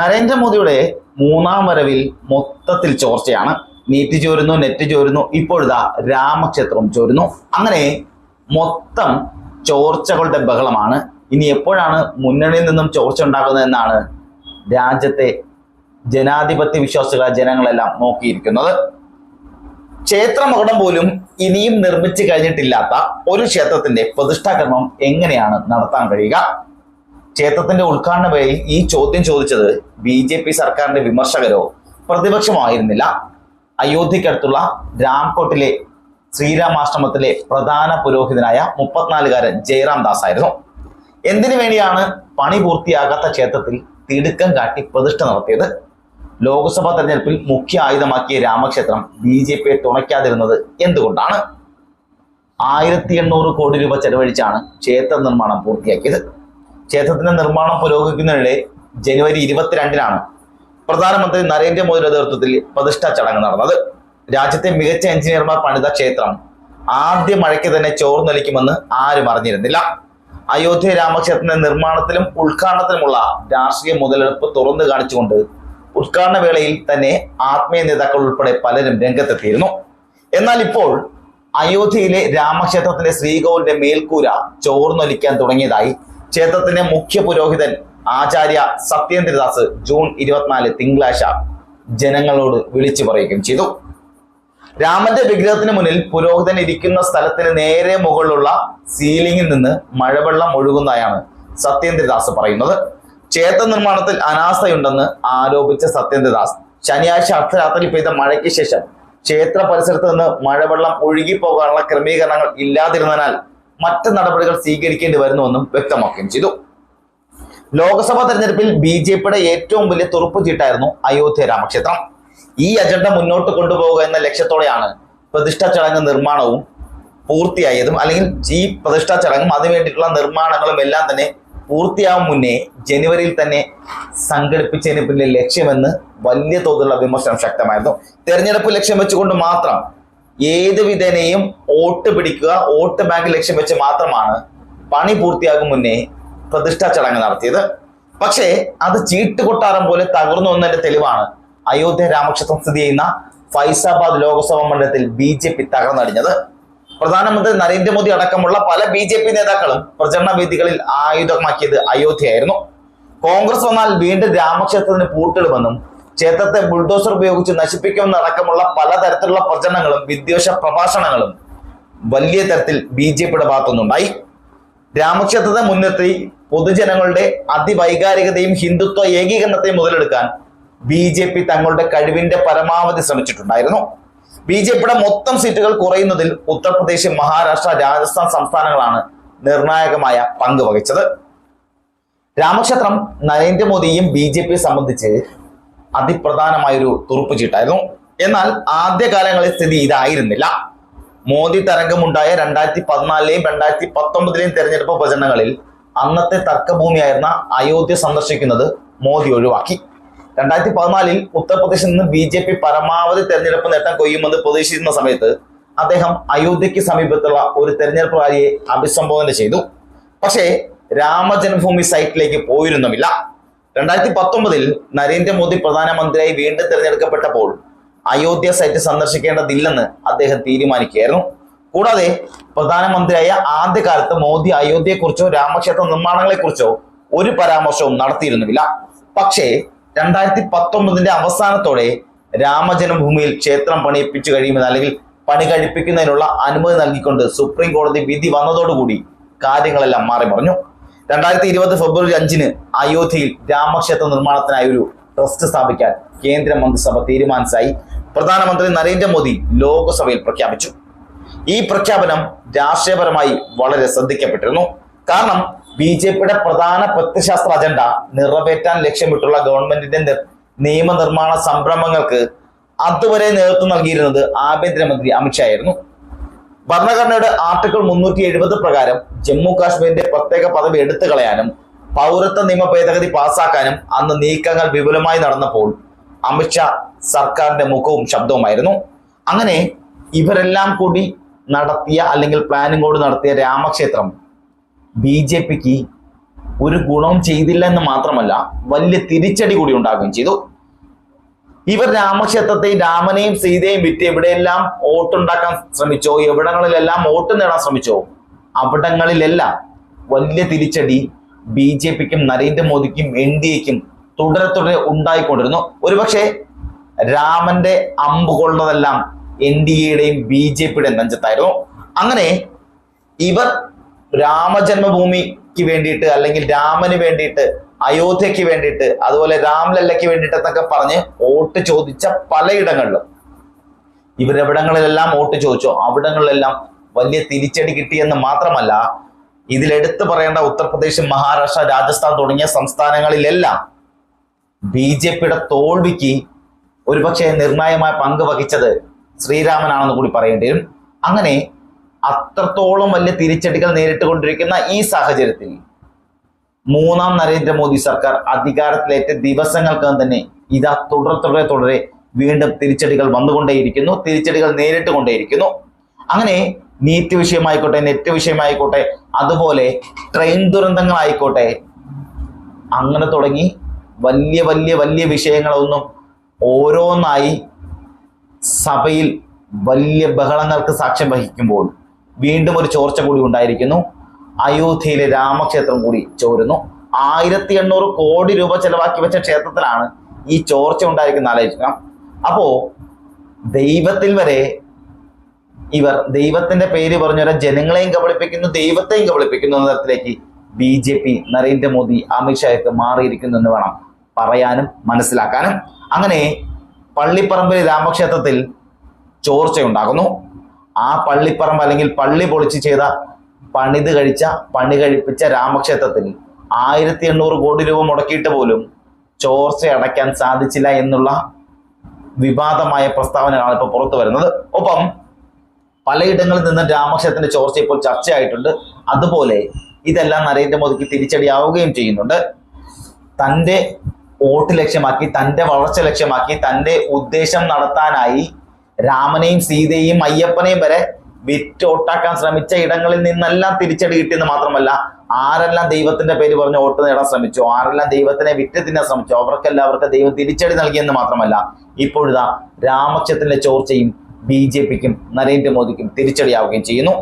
നരേന്ദ്രമോദിയുടെ മൂന്നാം വരവിൽ മൊത്തത്തിൽ ചോർച്ചയാണ്. നീറ്റ് ചോരുന്നു നെറ്റ് ചോരുന്നു ഇപ്പോഴിതാ രാമക്ഷേത്രം ചോരുന്നു. അങ്ങനെ മൊത്തം ചോർച്ചകളുടെ ബഹളമാണ്. ഇനി എപ്പോഴാണ് മുന്നണിയിൽ നിന്നും ചോർച്ച ഉണ്ടാകുന്നത് എന്നാണ് രാജ്യത്തെ ജനാധിപത്യ വിശ്വാസികളെ ജനങ്ങളെല്ലാം നോക്കിയിരിക്കുന്നത്. ക്ഷേത്രമകടം പോലും ഇനിയും നിർമ്മിച്ചു കഴിഞ്ഞിട്ടില്ലാത്ത ഒരു ക്ഷേത്രത്തിന്റെ പ്രതിഷ്ഠാകർമ്മം എങ്ങനെയാണ് നടത്താൻ കഴിയുക? ക്ഷേത്രത്തിന്റെ ഉദ്ഘാടന വേളയിൽ ഈ ചോദ്യം ചോദിച്ചത് ബി ജെ പി സർക്കാരിന്റെ വിമർശകരോ പ്രതിപക്ഷമായിരുന്നില്ല. അയോധ്യക്കടുത്തുള്ള രാംകോട്ടിലെ ശ്രീരാമാശ്രമത്തിലെ പ്രധാന പുരോഹിതനായ മുപ്പത്തിനാലുകാരൻ ജയറാം ദാസ് ആയിരുന്നു എന്തിനു വേണ്ടിയാണ് പണി പൂർത്തിയാകാത്ത ക്ഷേത്രത്തിൽ തിടുക്കം കാട്ടി പ്രതിഷ്ഠ നടത്തിയത്? ലോക്സഭാ തെരഞ്ഞെടുപ്പിൽ മുഖ്യ ആയുധമാക്കിയ രാമക്ഷേത്രം ബി ജെ പിയെ തുണയ്ക്കാതിരുന്നത് എന്തുകൊണ്ടാണ്? ആയിരത്തി എണ്ണൂറ് കോടി രൂപ ചെലവഴിച്ചാണ് ക്ഷേത്ര നിർമ്മാണം പൂർത്തിയാക്കിയത്. ക്ഷേത്രത്തിന്റെ നിർമ്മാണം പുരോഗമിക്കുന്നതിനിടെ ജനുവരി ഇരുപത്തിരണ്ടിനാണ് പ്രധാനമന്ത്രി നരേന്ദ്രമോദിയുടെ നേതൃത്വത്തിൽ പ്രതിഷ്ഠാ ചടങ്ങ് നടന്നത്. രാജ്യത്തെ മികച്ച എഞ്ചിനീയർമാർ പണിത ക്ഷേത്രം ആദ്യ മഴയ്ക്ക് തന്നെ ചോർന്നൊലിക്കുമെന്ന് ആരും അറിഞ്ഞിരുന്നില്ല. അയോധ്യ രാമക്ഷേത്രത്തിന്റെ നിർമ്മാണത്തിലും ഉദ്ഘാടനത്തിലുമുള്ള രാഷ്ട്രീയ മുതലെടുപ്പ് തുറന്നു കാണിച്ചുകൊണ്ട് ഉദ്ഘാടന വേളയിൽ തന്നെ ആത്മീയ നേതാക്കൾ ഉൾപ്പെടെ പലരും രംഗത്തെത്തിയിരുന്നു. എന്നാൽ ഇപ്പോൾ അയോധ്യയിലെ രാമക്ഷേത്രത്തിന്റെ ശ്രീകോവിലിന്റെ മേൽക്കൂര ചോർന്നൊലിക്കാൻ തുടങ്ങിയതായി ക്ഷേത്രത്തിന്റെ മുഖ്യ പുരോഹിതൻ ആചാര്യ സത്യേന്ദ്രദാസ് ജൂൺ ഇരുപത്തിനാല് തിങ്കളാഴ്ച ജനങ്ങളോട് വിളിച്ചു പറയുകയും ചെയ്തു. രാമന്റെ വിഗ്രഹത്തിന് മുന്നിൽ പുരോഹിതൻ ഇരിക്കുന്ന സ്ഥലത്തിന് നേരെ മുകളിലുള്ള സീലിംഗിൽ നിന്ന് മഴവെള്ളം ഒഴുകുന്നതായാണ് സത്യേന്ദ്രദാസ് പറയുന്നത്. ക്ഷേത്ര നിർമ്മാണത്തിൽ അനാസ്ഥയുണ്ടെന്ന് ആരോപിച്ച സത്യേന്ദ്രദാസ് ശനിയാഴ്ച അർദ്ധരാത്രിയിൽ പെയ്ത മഴയ്ക്ക് ശേഷം ക്ഷേത്ര പരിസരത്ത് നിന്ന് മഴവെള്ളം ഒഴുകിപ്പോകാനുള്ള ക്രമീകരണങ്ങൾ ഇല്ലാതിരുന്നതിനാൽ മറ്റ് നടപടികൾ സ്വീകരിക്കേണ്ടി വരുന്നുവെന്നും വ്യക്തമാക്കുകയും ചെയ്തു. ലോക്സഭാ തെരഞ്ഞെടുപ്പിൽ ബി ജെ പിയുടെ ഏറ്റവും വലിയ തുറപ്പുചീട്ടായിരുന്നു അയോധ്യ രാമക്ഷേത്രം. ഈ അജണ്ട മുന്നോട്ട് കൊണ്ടുപോകുക എന്ന ലക്ഷ്യത്തോടെയാണ് പ്രതിഷ്ഠാ ചടങ്ങ് നിർമ്മാണവും പൂർത്തിയായതും അല്ലെങ്കിൽ ഈ പ്രതിഷ്ഠാ ചടങ്ങും അതിനുവേണ്ടിയിട്ടുള്ള നിർമ്മാണങ്ങളും എല്ലാം തന്നെ പൂർത്തിയാവും മുന്നേ ജനുവരിയിൽ തന്നെ സംഘടിപ്പിച്ചതിന് പിന്നിലെ ലക്ഷ്യമെന്ന് വലിയ തോതിലുള്ള വിമർശനം ശക്തമായിരുന്നു. തെരഞ്ഞെടുപ്പ് ലക്ഷ്യം വെച്ചുകൊണ്ട് മാത്രം ഏത് വിധേനയും വോട്ട് പിടിക്കുക വോട്ട് ബാങ്ക് ലക്ഷ്യം വെച്ച് മാത്രമാണ് പണി പൂർത്തിയാകും മുന്നേ പ്രതിഷ്ഠാ ചടങ്ങ് നടത്തിയത്. പക്ഷേ അത് ചീട്ടുകൊട്ടാരം പോലെ തകർന്നു എന്നതിന്റെ തെളിവാണ് അയോധ്യ രാമക്ഷേത്രം സ്ഥിതി ചെയ്യുന്ന ഫൈസാബാദ് ലോക്സഭാ മണ്ഡലത്തിൽ ബി ജെ പി തകർന്നടിഞ്ഞത്. പ്രധാനമന്ത്രി നരേന്ദ്രമോദി അടക്കമുള്ള പല ബി ജെ പി നേതാക്കളും പ്രചരണ വേദികളിൽ ആയുധമാക്കിയത് അയോധ്യയായിരുന്നു. കോൺഗ്രസ് വന്നാൽ വീണ്ടും രാമക്ഷേത്രത്തിന് പൂട്ടിടുമെന്നും ക്ഷേത്രത്തെ ബുൾഡോസർ ഉപയോഗിച്ച് നശിപ്പിക്കുമെന്ന് അടക്കമുള്ള പലതരത്തിലുള്ള പ്രചരണങ്ങളും വിദ്വേഷ പ്രഭാഷണങ്ങളും വലിയ തരത്തിൽ ബി ജെ പിയുടെ ഭാഗത്തുനിന്നുണ്ടായി. രാമക്ഷേത്രത്തെ മുൻനിർത്തി പൊതുജനങ്ങളുടെ അതിവൈകാരികതയും ഹിന്ദുത്വ ഏകീകരണത്തെയും മുതലെടുക്കാൻ ബി ജെ പി തങ്ങളുടെ കഴിവിന്റെ പരമാവധി ശ്രമിച്ചിട്ടുണ്ടായിരുന്നു. ബി ജെ പിയുടെ മൊത്തം സീറ്റുകൾ കുറയുന്നതിൽ ഉത്തർപ്രദേശ് മഹാരാഷ്ട്ര രാജസ്ഥാൻ സംസ്ഥാനങ്ങളാണ് നിർണായകമായ പങ്ക് വഹിച്ചത്. രാമക്ഷേത്രം നരേന്ദ്രമോദിയും ബി ജെ പിയെ സംബന്ധിച്ച് അതിപ്രധാനമായൊരു തുറുപ്പ് ചീട്ടായിരുന്നു. എന്നാൽ ആദ്യകാലങ്ങളിൽ സ്ഥിതി ഇതായിരുന്നില്ല. മോദി തരംഗമുണ്ടായ രണ്ടായിരത്തി പതിനാലിലെയും രണ്ടായിരത്തി പത്തൊമ്പതിലെയും തെരഞ്ഞെടുപ്പ് പ്രചരണങ്ങളിൽ അന്നത്തെ തർക്കഭൂമിയായിരുന്ന അയോധ്യ സന്ദർശിക്കുന്നത് മോദി ഒഴിവാക്കി. രണ്ടായിരത്തി പതിനാലിൽ ഉത്തർപ്രദേശിൽ നിന്ന് ബി ജെ പി പരമാവധി തെരഞ്ഞെടുപ്പ് നേട്ടം കൊയ്യുമെന്ന് പ്രതീക്ഷിക്കുന്ന സമയത്ത് അദ്ദേഹം അയോധ്യയ്ക്ക് സമീപത്തുള്ള ഒരു തെരഞ്ഞെടുപ്പ് റാലിയെ അഭിസംബോധന ചെയ്തു. പക്ഷേ രാമജന്മഭൂമി സൈറ്റിലേക്ക് പോയിരുന്നുമില്ല. രണ്ടായിരത്തി പത്തൊമ്പതിൽ നരേന്ദ്രമോദി പ്രധാനമന്ത്രിയായി വീണ്ടും തിരഞ്ഞെടുക്കപ്പെട്ടപ്പോൾ അയോധ്യ സൈറ്റ് സന്ദർശിക്കേണ്ടതില്ലെന്ന് അദ്ദേഹം തീരുമാനിക്കുകയായിരുന്നു. കൂടാതെ പ്രധാനമന്ത്രിയായ ആദ്യകാലത്ത് മോദി അയോധ്യയെക്കുറിച്ചോ രാമക്ഷേത്ര നിർമ്മാണങ്ങളെക്കുറിച്ചോ ഒരു പരാമർശവും നടത്തിയിരുന്നില്ല പക്ഷേ രണ്ടായിരത്തി പത്തൊമ്പതിന്റെ അവസാനത്തോടെ രാമജന്മഭൂമിയിൽ ക്ഷേത്രം പണിയിപ്പിച്ചു കഴിയുമെന്ന് അല്ലെങ്കിൽ പണി കഴിപ്പിക്കുന്നതിനുള്ള അനുമതി നൽകിക്കൊണ്ട് സുപ്രീം കോടതി വിധി വന്നതോടുകൂടി കാര്യങ്ങളെല്ലാം മാറി മറിഞ്ഞു രണ്ടായിരത്തി ഇരുപത് ഫെബ്രുവരി അഞ്ചിന് അയോധ്യയിൽ രാമക്ഷേത്ര നിർമ്മാണത്തിനായി ഒരു ട്രസ്റ്റ് സ്ഥാപിക്കാൻ കേന്ദ്ര മന്ത്രിസഭ തീരുമാനിച്ചായി പ്രധാനമന്ത്രി നരേന്ദ്രമോദി ലോക്സഭയിൽ പ്രഖ്യാപിച്ചു. ഈ പ്രഖ്യാപനം രാഷ്ട്രീയപരമായി വളരെ ശ്രദ്ധിക്കപ്പെട്ടിരുന്നു. കാരണം ബി ജെ പിയുടെ പ്രധാന പ്രത്യശാസ്ത്ര അജണ്ട നിറവേറ്റാൻ ലക്ഷ്യമിട്ടുള്ള ഗവൺമെന്റിന്റെ നിയമനിർമ്മാണ സംരംഭങ്ങൾക്ക് അതുവരെ നേതൃത്വം നൽകിയിരുന്നത് ആഭ്യന്തരമന്ത്രി അമിത്ഷാ ആയിരുന്നു ഭരണഘടനയുടെ ആർട്ടിക്കിൾ മുന്നൂറ്റി എഴുപത് പ്രകാരം ജമ്മു കാശ്മീരിന്റെ പ്രത്യേക പദവി എടുത്തു കളയാനും പൗരത്വ നിയമ ഭേദഗതി പാസാക്കാനും അന്ന് നീക്കങ്ങൾ വിപുലമായി നടന്നപ്പോൾ അമിത്ഷാ സർക്കാരിന്റെ മുഖവും ശബ്ദവുമായിരുന്നു. അങ്ങനെ ഇവരെല്ലാം കൂടി നടത്തിയ അല്ലെങ്കിൽ പ്ലാനിങ്ങോട് നടത്തിയ രാമക്ഷേത്രം ബി ജെ പിക്ക് ഒരു ഗുണവും ചെയ്തില്ല എന്ന് മാത്രമല്ല വലിയ തിരിച്ചടി കൂടി ഉണ്ടാകുകയും ചെയ്തു. ഇവർ രാമക്ഷേത്രത്തെയും രാമനെയും സീതയെയും വിറ്റ് എവിടെയെല്ലാം ഓട്ടുണ്ടാക്കാൻ ശ്രമിച്ചോ എവിടങ്ങളിലെല്ലാം ഓട്ട് നേടാൻ ശ്രമിച്ചോ അവിടങ്ങളിലെല്ലാം വലിയ തിരിച്ചടി ബി ജെ പിക്കും നരേന്ദ്രമോദിക്കും എൻ ഡി എക്കും തുടരെ തുടരെ ഉണ്ടായിക്കൊണ്ടിരുന്നു. ഒരുപക്ഷെ രാമന്റെ അമ്പ് കൊള്ളതെല്ലാം എൻ ഡി എയുടെയും ബി ജെ പിയുടെയും നെഞ്ചത്തായിരുന്നു. അങ്ങനെ ഇവർ രാമജന്മഭൂമിക്ക് വേണ്ടിയിട്ട് അല്ലെങ്കിൽ രാമന് വേണ്ടിയിട്ട് അയോധ്യക്ക് വേണ്ടിയിട്ട് അതുപോലെ രാംലല്ലയ്ക്ക് വേണ്ടിയിട്ട് എന്നൊക്കെ പറഞ്ഞ് വോട്ട് ചോദിച്ച പലയിടങ്ങളിലും. ഇവരെവിടങ്ങളിലെല്ലാം വോട്ട് ചോദിച്ചോ അവിടങ്ങളിലെല്ലാം വലിയ തിരിച്ചടി കിട്ടിയെന്ന് മാത്രമല്ല ഇതിലെടുത്തു പറയേണ്ട ഉത്തർപ്രദേശ് മഹാരാഷ്ട്ര രാജസ്ഥാൻ തുടങ്ങിയ സംസ്ഥാനങ്ങളിലെല്ലാം ബി ജെ പിയുടെ തോൽവിക്ക് ഒരുപക്ഷെ നിർണായകമായ പങ്ക് വഹിച്ചത് ശ്രീരാമനാണെന്ന് കൂടി പറയേണ്ടി വരും. അങ്ങനെ അത്രത്തോളം വലിയ തിരിച്ചടികൾ നേരിട്ടുകൊണ്ടിരിക്കുന്ന ഈ സാഹചര്യത്തിൽ മൂന്നാം നരേന്ദ്രമോദി സർക്കാർ അധികാരത്തിലേറ്റ ദിവസങ്ങൾക്കകം തന്നെ ഇതാ തുടരെ തുടരെ തുടരെ വീണ്ടും തിരിച്ചടികൾ വന്നുകൊണ്ടേയിരിക്കുന്നു. തിരിച്ചടികൾ നേരിട്ട് കൊണ്ടേയിരിക്കുന്നു. അങ്ങനെ നീറ്റ് വിഷയമായിക്കോട്ടെ നെറ്റ് വിഷയമായിക്കോട്ടെ അതുപോലെ ട്രെയിൻ ദുരന്തങ്ങളായിക്കോട്ടെ അങ്ങനെ തുടങ്ങി വലിയ വലിയ വലിയ വിഷയങ്ങളൊന്നും ഓരോന്നായി സഭയിൽ വലിയ ബഹളങ്ങൾക്ക് സാക്ഷ്യം വഹിക്കുമ്പോൾ വീണ്ടും ഒരു ചോർച്ച കൂടി ഉണ്ടായിരിക്കുന്നു. അയോധ്യയിലെ രാമക്ഷേത്രം കൂടി ചോരുന്നു. ആയിരത്തി എണ്ണൂറ് കോടി രൂപ ചെലവാക്കി വെച്ച ക്ഷേത്രത്തിലാണ് ഈ ചോർച്ച ഉണ്ടായിരിക്കുന്ന ആലോചിക്കണം അപ്പോ ദൈവത്തിൽ വരെ ഇവർ ദൈവത്തിന്റെ പേര് പറഞ്ഞവരെ ജനങ്ങളെയും കബളിപ്പിക്കുന്നു ദൈവത്തെയും കബളിപ്പിക്കുന്നു എന്ന തരത്തിലേക്ക് ബി ജെ പി നരേന്ദ്രമോദി അമിത്ഷായൊക്കെ മാറിയിരിക്കുന്നു എന്ന് വേണം പറയാനും മനസ്സിലാക്കാനും. അങ്ങനെ പള്ളിപ്പറമ്പിൽ രാമക്ഷേത്രത്തിൽ ചോർച്ചയുണ്ടാകുന്നു. ആ പള്ളിപ്പറമ്പ് അല്ലെങ്കിൽ പള്ളി പൊളിച്ച് ചെയ്ത പണിത് കഴിച്ച പണി കഴിപ്പിച്ച രാമക്ഷേത്രത്തിൽ ആയിരത്തി എണ്ണൂറ് കോടി രൂപ മുടക്കിയിട്ട് പോലും ചോർച്ച അടയ്ക്കാൻ സാധിച്ചില്ല എന്നുള്ള വിവാദമായ പ്രസ്താവനകളാണ് ഇപ്പോൾ പുറത്തു വരുന്നത്. ഒപ്പം പലയിടങ്ങളിൽ നിന്ന് രാമക്ഷേത്രത്തിന്റെ ചോർച്ച ഇപ്പോൾ ചർച്ചയായിട്ടുണ്ട്. അതുപോലെ ഇതെല്ലാം നരേന്ദ്രമോദിക്ക് തിരിച്ചടിയാവുകയും ചെയ്യുന്നുണ്ട്. തന്റെ വോട്ട് ലക്ഷ്യമാക്കി തന്റെ വളർച്ച ലക്ഷ്യമാക്കി തന്റെ ഉദ്ദേശം നടത്താനായി രാമനെയും സീതയെയും അയ്യപ്പനെയും വരെ വിറ്റോട്ടാക്കാൻ ശ്രമിച്ച ഇടങ്ങളിൽ നിന്നെല്ലാം തിരിച്ചടി കിട്ടിയെന്ന് മാത്രമല്ല ആരെല്ലാം ദൈവത്തിന്റെ പേര് പറഞ്ഞ് വോട്ട് നേടാൻ ശ്രമിച്ചു ആരെല്ലാം ദൈവത്തിനെ വിറ്റ് തിന്നാൻ ശ്രമിച്ചോ അവർക്കെല്ലാവർക്കും ദൈവം തിരിച്ചടി നൽകിയെന്ന് മാത്രമല്ല ഇപ്പോഴിതാ രാമക്ഷത്തിന്റെ ചോർച്ചയും ബി ജെ പിക്കും നരേന്ദ്രമോദിക്കും തിരിച്ചടിയാവുകയും ചെയ്യുന്നു.